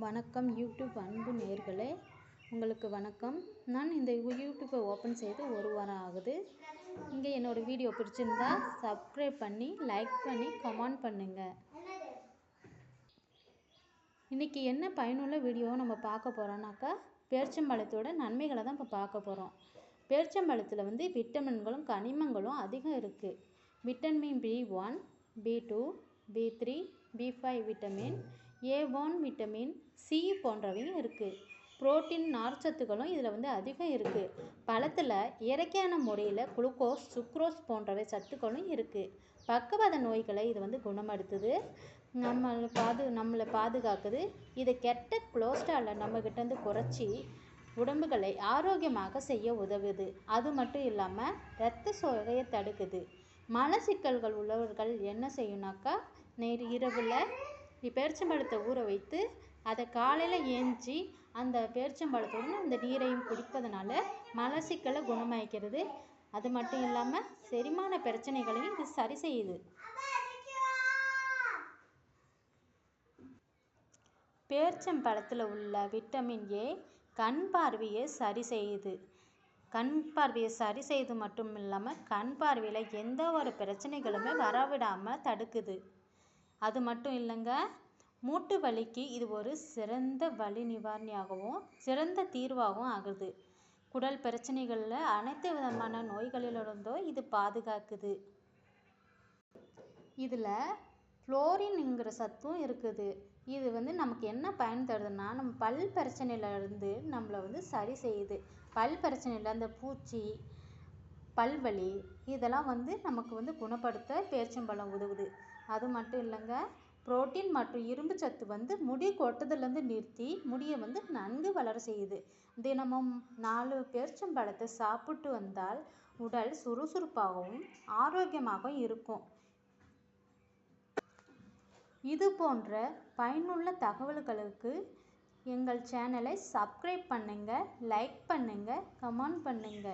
வணக்கம் யூடியூப் அன்பு நேர்களே. உங்களுக்கு வணக்கம். நான் இந்த யூடியூப்பை ஓப்பன் செய்து ஒரு வாரம் ஆகுது. இங்கே என்னோடய வீடியோ பிடிச்சிருந்தா சப்ஸ்கிரைப் பண்ணி லைக் பண்ணி கமெண்ட் பண்ணுங்கள் இன்றைக்கி என்ன பயனுள்ள வீடியோ நம்ம பார்க்க போகிறோம்னாக்கா பேர்ச்சம்பழத்தோட நன்மைகளை தான் இப்போ பார்க்க போகிறோம் பேர்ச்சம்பழத்தில் வந்து விட்டமின்களும் கனிமங்களும் அதிகம் இருக்குது vitamin B one B two B three B five vitamin A one vitamin C போன்றவையும் இருக்குது புரோட்டீன் நார்ச்சத்துக்களும் இதில் வந்து அதிகம் இருக்குது பழத்தில் இயற்கையான முறையில் குளுக்கோஸ் சுக்ரோஸ் போன்றவை சத்துக்களும் இருக்குது பக்கவாத நோய்களை இது வந்து குணப்படுத்துது. நம்மளை பாது நம்மளை பாதுகாக்குது. இதை கெட்ட கொலஸ்ட்ராலை நம்மக்கிட்டேருந்து குறைச்சி உடம்புகளை ஆரோக்கியமாக செய்ய உதவுது. அது மட்டும் இல்லாமல் இரத்த சோகையை தடுக்குது. மலச்சிக்கல்கள் உள்ளவர்கள் என்ன செய்யணுனாக்கா நேர் இரவில் பேரிச்சம்பழத்தை ஊற வைத்து அதை காலையில் ஏஞ்சி அந்த பேரிச்சம்பழத்துடன் அந்த நீரையும் குடிப்பதனால மலச்சிக்கலை குணமாக்கிறது அது மட்டும் இல்லாமல் செரிமான பிரச்சனைகளையும் இது சரி செய்யுது. பேர்ச்சம்பழத்தில் உள்ள விட்டமின் ஏ கண் பார்வையை சரி செய்யுது. கண் பார்வையை சரி செய்து மட்டும் இல்லாமல் கண் பார்வையில் எந்த ஒரு பிரச்சனைகளுமே வரவிடாமல் தடுக்குது. அது மட்டும் இல்லைங்க. மூட்டு வலிக்கு இது ஒரு சிறந்த வலி நிவாரணியாகவும் சிறந்த தீர்வாகவும் ஆகுது. குடல் பிரச்சனைகளில் அனைத்து விதமான நோய்களிலிருந்தும் இது பாதுகாக்குது. இதில் ஃப்ளோரின்ங்கிற சத்தும் இருக்குது. இது வந்து நமக்கு என்ன பயன் தருதுன்னா நம்ம பல் பிரச்சனையிலேருந்து நம்மளை வந்து சரி செய்யுது. பல் பிரச்சனையில் அந்த பூச்சி பல்வலி இதெல்லாம் வந்து நமக்கு வந்து குணப்படுத்த பேரிச்சம்பழம் உதவுது. அது மட்டும் இல்லைங்க புரோட்டீன் மற்றும் இரும்பு சத்து வந்து முடி கொட்டுதலேருந்து நிறுத்தி முடியை வந்து நன்கு வளர செய்யுது. தினமும் நாலு பேரிச்சம்பழத்தை சாப்பிட்டு வந்தால் உடல் சுறுசுறுப்பாகவும் ஆரோக்கியமாகவும் இருக்கும். இது போன்ற பயனுள்ள தகவல்களுக்கு எங்கள் சேனலை சப்ஸ்கிரைப் பண்ணுங்கள் லைக் பண்ணுங்கள் கமெண்ட் பண்ணுங்கள்